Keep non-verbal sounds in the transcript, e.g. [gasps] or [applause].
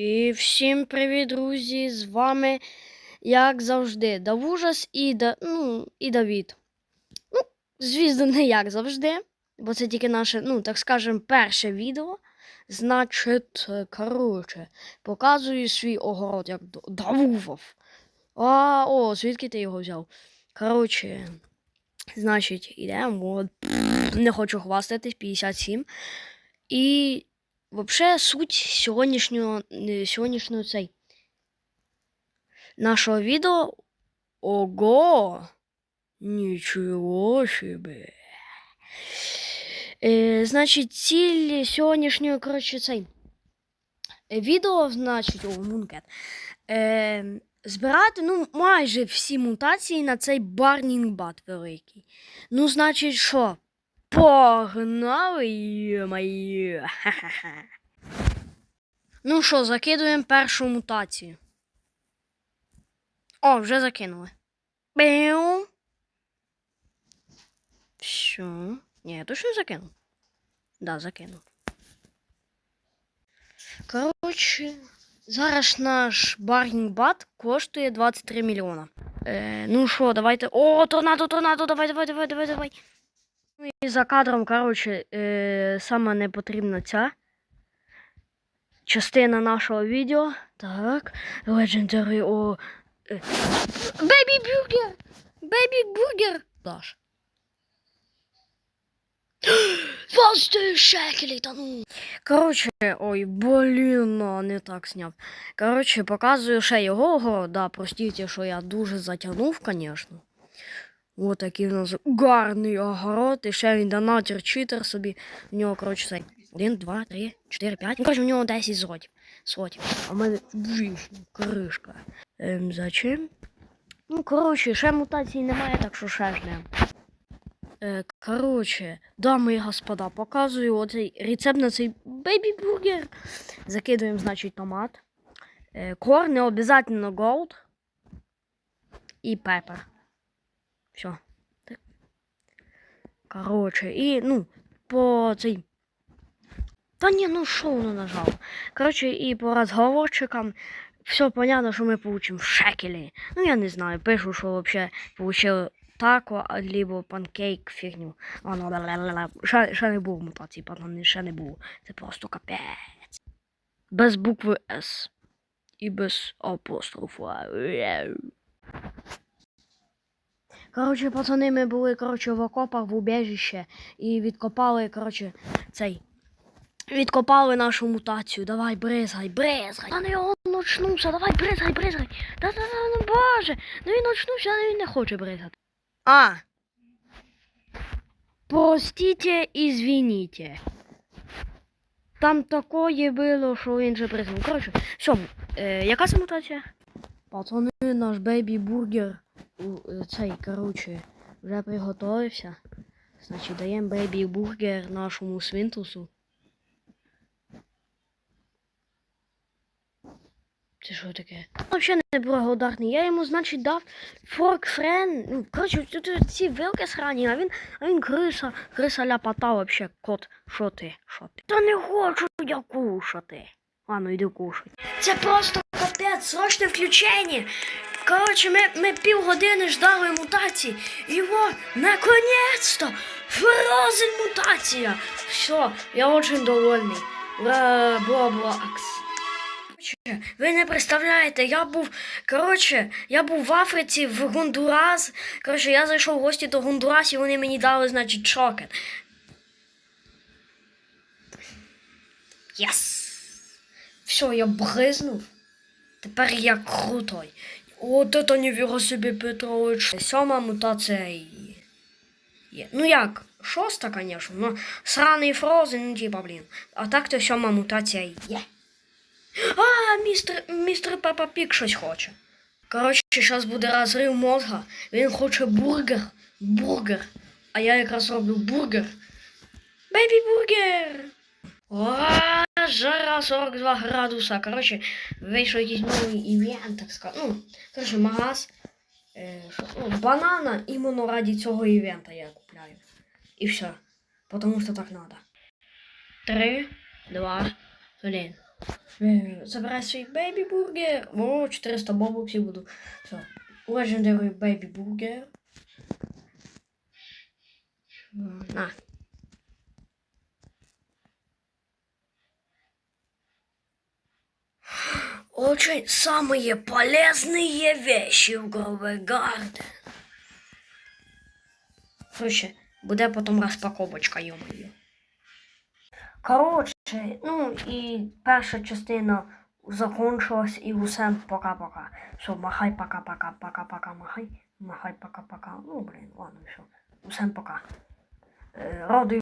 І всім привіт, друзі! З вами, як завжди, Давужас і, да, ну, і Давід. Ну, звісно, не як завжди, бо це тільки наше, ну, так скажемо, перше відео. Значить, е, коротше, показую свій огород, як Давував. А, о, звідки ти його взяв? Коротше, значить, ідемо. От, не хочу хвастатись, 57. І Вообще суть сьогоднішнього, е, сьогоднішнього цей нашого відео. Ого! Нічого собі. Е, значить, ціль сьогоднішнього, коротше, цей е, відео, значить, о, мункет. Е, збирати ну, майже всі мутації на цей барнінгбат великий. Ну, значить, що? Погнали. Ха-ха-ха. Ну що, закидуємо першу мутацію. О, вже закинули. Беу. Що? Ні, я точно закинув. Да, закинув. Коротше, зараз наш барнінгбат коштує 23 мільйона. Е, ну що, давайте. О, торнадо, торнадо, давай, давай, давай, давай, давай. Ну і за кадром, коротше, е, саме не потрібна ця частина нашого відео. Так. Legendary о. Бейбі бургер! Бейбі бургер! Даш. 24 [gasps] шекелі, та ну. Коротше, ой, блін, ну, не так зняв. Коротше, показую ще його огород. Да, простіть, що я дуже затягнув, звісно. Ось такий у нас гарний огород. І ще він донатер читер собі. В нього, коротше, цей. Один, два, три, чотири, п'ять. Ну, коротше, в нього 10 злотів. Сотів. А в мене вишня, кришка. Ем, зачем? Ну, коротше, ще мутацій немає, так що ще ждем. Е, коротше, дами і господа, показую оцей рецепт на цей бейбі-бургер. Закидуємо, значить, томат. Е, корн, не обов'язково голд. І пепер. Все. Короче, і, ну, по цей. Та ні, ну що воно нажало? Короче, і по розговорчикам все понятно, що ми получимо шекелі. Ну, я не знаю, пишу, що вообще получили тако, або панкейк, фігню. Ла-ла-ла-ла. Ще, ще не було мутації, пацани, ще не було. Це просто капець. Без букви С. І без апострофу. Коротше, пацани, ми були коротше, в окопах в убежище і відкопали, коротше, цей. Відкопали нашу мутацію. Давай, бризгай, бризгай. А не он очнувся, давай, бризгай, бризгай. Та-та-та, ну боже. Ну він очнувся, але він не хоче бризгати. А. Простите, извините. Там такое було, що він же бризгнув. Коротше, все, е, яка це мутація? Пацани, наш бейбі бургер цей, коротше, вже приготовився. Значить, даємо бейбі бургер нашому свинтусу. Це що таке? Взагалі не благодарний. Я йому, значить, дав форк френ. Ну, коротше, тут ці вилки срані, а він, а він криса, криса ляпота вообще. Кот, що ти? Що ти? Та не хочу я кушати. Ладно, йди кушай. Це просто капець, срочне включення. Коротше, ми, ми півгодини ждали мутації. І от, наконец-то, фрозен мутація. Все, я очень довольний. Ура, бла-бла-акс. Ви не представляєте, я був, коротше, я був в Африці, в Гондурас. Коротше, я зайшов в гості до Гондурас і вони мені дали, значить, чокет. Єс! Все, я бризнув. Тепер я крутой. От это не собі Петрович. Сьома мутація є. є. Ну як, шоста, звісно, но сраний фроzen, ну типа, блін. А так то сьома мутація є. А, містер, містер Пепа Пік щось хоче. Коротше, зараз буде розрив мозга. Він хоче бургер. Бургер. А я якраз роблю бургер. Бейбі бургер. Жара 42 градуса. Коротше, вийшов якийсь новий івент, так сказати. Ну, коротше, магаз. Е, ну, банана іменно раді цього івента я купляю. І все. Потому що так надо. Три, два, один. Е, Забирай свій бейбі бургер. О, 400 бобоксів буду. Все. Legendary бейбі бургер. На. Очень самые полезные вещи в Грове Гарден. Короче, буде потім розпаковочка, йомаю. Коротше, ну і перша частина закончилась і усім пока-пока. Все, махай пока-пока, пока-пока, махай. Махай пока-пока. Ну, блін, ладно, все. Усім пока. Е, Радий